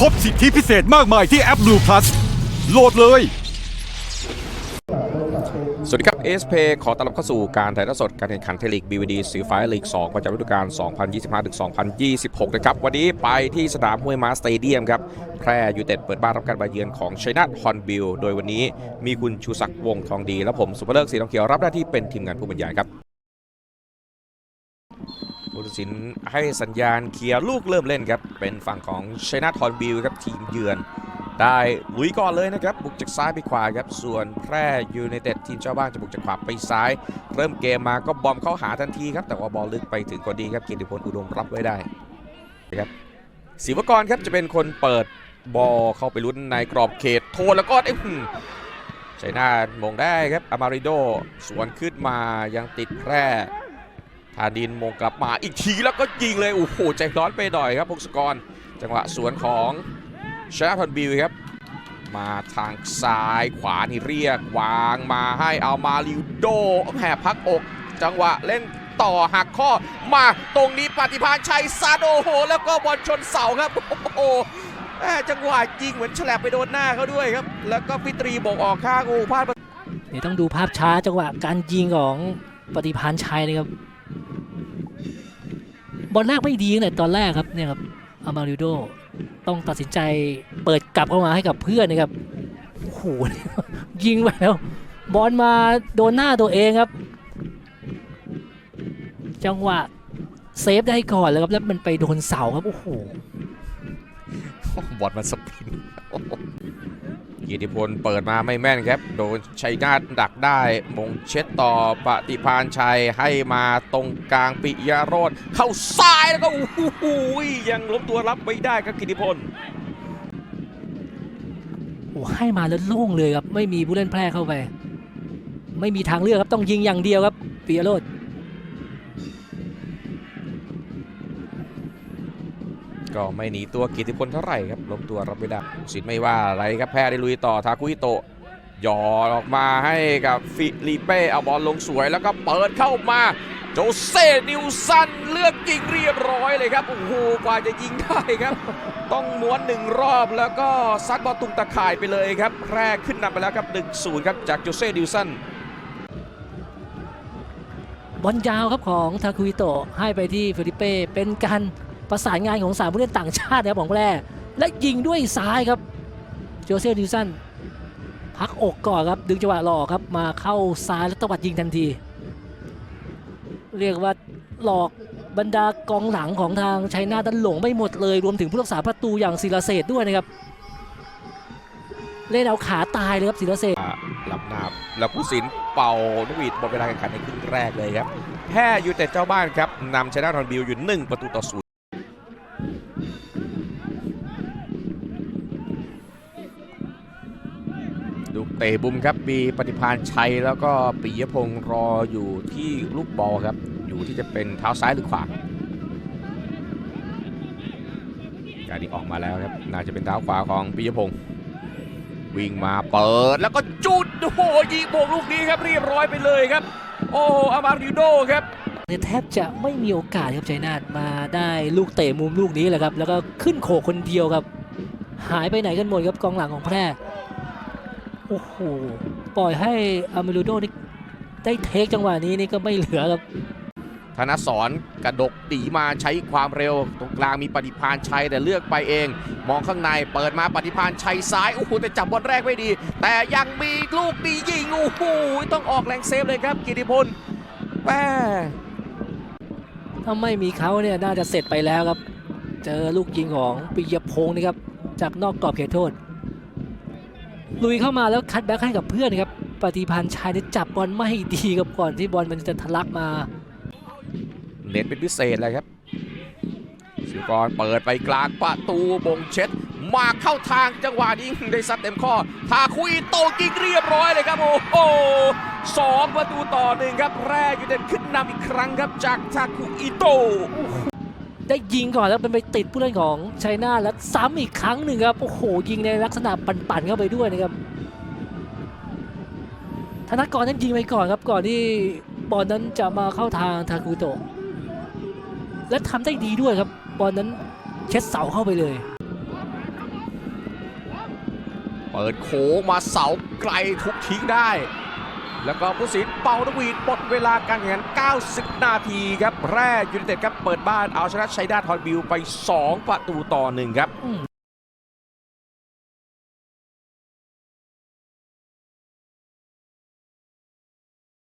พบสิทธิพิเศษมากมายที่แอป Blue Plus โหลดเลย สวัสดีครับ ASP ขอต้อนรับเข้าสู่การถ่ายทอดสดการแข่งขันเทลีก BVD สีฟ้าลีก 2 ประจำฤดูกาล 2025-2026 นะครับ วันนี้ไปที่สนามห้วยม้าสเตเดียมครับ แพร่ยูเต็ดเปิดบ้านรับการบาเยือนของชัยนาทฮอนบิล โดยวันนี้มีคุณชูศักดิ์วงทองดี และผมสุภเลิกศรีทองเขียวรับหน้าที่เป็นทีมงานผู้บรรยายครับ ผู้สินให้สัญญาณเคลียร์ลูกเริ่มเล่นครับ เป็นฝั่งของชัยนาทอนบิลครับทีมเยือน ได้ลุยก่อนเลยนะครับ บุกจากซ้ายไปขวาครับ ส่วนแพร่ยูไนเต็ดทีมเจ้าบ้านจะบุกจากขวาไปซ้าย เริ่มเกมมาก็บอมเข้าหาทันทีครับ แต่ว่าบอลลึกไปถึงกว่าดีครับเกียรติพลอุดมรับไว้ได้นะครับศิวกรครับจะเป็นคนเปิดบอลเข้าไปลุ้นในกรอบเขตโทนแล้วก็เอ้ยหืมชัยนาทมงได้ครับอามาริโดสวนขึ้นมายังติดแพร่าดินมงกลับมาอีกทีแล้วก็ยิงเลย โอ้โห ใจร้อนไปหน่อยครับพงศกร จังหวะสวนของชาทอนบิลครับ มาทางซ้ายขวานี่เรียก วางมาให้เอามาลิวโดแห่พักอก จังหวะเล่นต่อหักข้อมาตรงนี้ปฏิพานชัยซาโดโห แล้วก็บอลชนเสาครับโอ้โหจังหวะยิงเหมือนแฉลบไปโดนหน้าเขาด้วยครับ แล้วก็ฟิตรีบอกออกข้างโอ้พลาดเดี๋ยวต้องดูภาพช้าจังหวะการยิงของปฏิพานชัยนะครับ บอลแรกไม่ดีตั้งแต่ตอนแรกครับเนี่ยครับอามาริโดต้องตัดสินใจเปิดกลับเข้ามาให้กับเพื่อนนะครับโอ้โหยิงไปแล้วบอลมาโดนหน้าตัวเองครับ จังหวะเซฟได้ก่อนแล้วครับแล้วมันไปโดนเสาครับโอ้โหบอลมันสปริน กียรติพลเปิดมาไม่แม่นครับ โดนชัยนาทดักได้ มงเช็ดต่อปฏิพานชัยให้มาตรงกลางปิยโรธเข้าซ้ายแล้วก็โอ้โหยังล้มตัวรับไม่ได้ครับกิติพลโอ้ให้มาแล้วโล่งเลยครับ ไม่มีผู้เล่นแพร่เข้าไป ไม่มีทางเลือกครับต้องยิงอย่างเดียวครับปิยโรธ ก็ไม่หนีตัวกิติพลเท่าไหร่ครับล้มตัวรับไม่ได้สินไม่ว่าอะไรครับแพ้ได้ลุยต่อทาคุฮิโตะหยอออกมาให้กับฟิลิเป้เอาบอลลงสวยแล้วก็เปิดเข้ามาโจเซนิวสันเลือกยิงเรียบร้อยเลยครับโอ้โหกว่าจะยิงได้ครับ ต้องม้วนหนึ่งรอบแล้วก็ซัดบอลตุงตะข่ายไปเลยครับแพร่ขึ้นนำไปแล้วครับ1-0ครับจากโจเซนิวสันบอลยาวครับของทาคุฮิโตให้ไปที่ฟิลิเป้เป็นการ ประสานงานของสามผู้เล่นต่างชาตินะครับของแพร่และยิงด้วยซ้ายครับโจเซฟดิวสันพักอกก่อนครับดึงจังหวะหลอกครับมาเข้าซ้ายแล้วตวัดยิงทันที เรียกว่าหลอกบรรดากองหลังของทางชัยนาทดันหลงไม่หมดเลยรวมถึงผู้รักษาประตูอย่างศิลาเศษด้วยนะครับ เล่นเอาขาตายเลยครับศิลาเศษหลับหนาบแล้วผู้สินเป่านกหวีดหมดเวลาแข่งขันในครึ่งแรกเลยครับแพ้ยูแต่เจ้าบ้านครับนำชนะทอนบิลอยู่1ประตูต่อศูนย์ เตะบุมครับมีปฏิพานชัยแล้วก็ปิยพงศ์รออยู่ที่ลูกบอลครับ อยู่ที่จะเป็นเท้าซ้ายหรือขวาการนี้ออกมาแล้วครับน่าจะเป็นเท้าขวาของปิยพงศ์วิ่งมาเปิดแล้วก็จุดโอ้โหยิงโบกลูกนี้ครับเรียบร้อยไปเลยครับ โอ้อามาริโดครับเนทแทบจะไม่มีโอกาสครับชัยนาทมาได้ลูกเตะมุมลูกนี้แหละครับ แล้วก็ขึ้นโขกคนเดียวครับ หายไปไหนกันหมดครับกองหลังของแพร่ โอ้โห ปล่อยให้อามิลูโดนี่ได้เทคจังหวะนี้นี่ก็ไม่เหลือครับธนสรกระดกตีมาใช้ความเร็ว ตรงกลางมีปฏิพานชัยแต่เลือกไปเอง มองข้างในเปิดมาปฏิพานชัยซ้ายโอ้โหแต่จับบอลแรกไม่ดี แต่ยังมีลูกดียิงโอ้โหต้องออกแรงเซฟเลยครับกิติพลแม่ถ้าไม่มีเขาเนี่ยน่าจะเสร็จไปแล้วครับ เจอลูกยิงของปิยพงศ์นะครับจากนอกกรอบเขตโทษ ลุยเข้ามาแล้วคัดแบ็คให้กับเพื่อนครับปฏิพันธ์ชายเนี่ยจับบอลไม่ดีครับก่อนที่บอลมันจะทะลักมาเน้นเป็นพิเศษเลยครับสุกรเปิดไปกลางประตูบงเช็ดมาเข้าทางจังหวะนี้ได้ซัดเต็มข้อทาคุยโตกิงเรียบร้อยเลยครับโอ้โหสองประตูต่อหนึ่งครับแรกยูเต็ดขึ้นนำอีกครั้งครับจากทาคุอิโต ได้ยิงก่อนแล้วเป็นไปติดผู้เล่นของชัยนาทแล้วซ้ำอีกครั้งหนึ่งครับโอ้โหยิงในลักษณะปั่นๆเข้าไปด้วยนะครับธนกรนั้นยิงไปก่อนครับก่อนที่บอลนั้นจะมาเข้าทางทาคุโตะและทำได้ดีด้วยครับบอลนั้นเช็ดเสาเข้าไปเลย เปิดโค้งมาเสาไกลทุกทิ้งได้ แล้วก็ผู้สินเป่านวีดหมดเวลาการแข่งขัน 90 นาทีครับ แร่ยูไนเต็ดครับ เปิดบ้านเอาชนะชัยนาทฮอนบิลไป 2 ประตูต่อหนึ่งครับ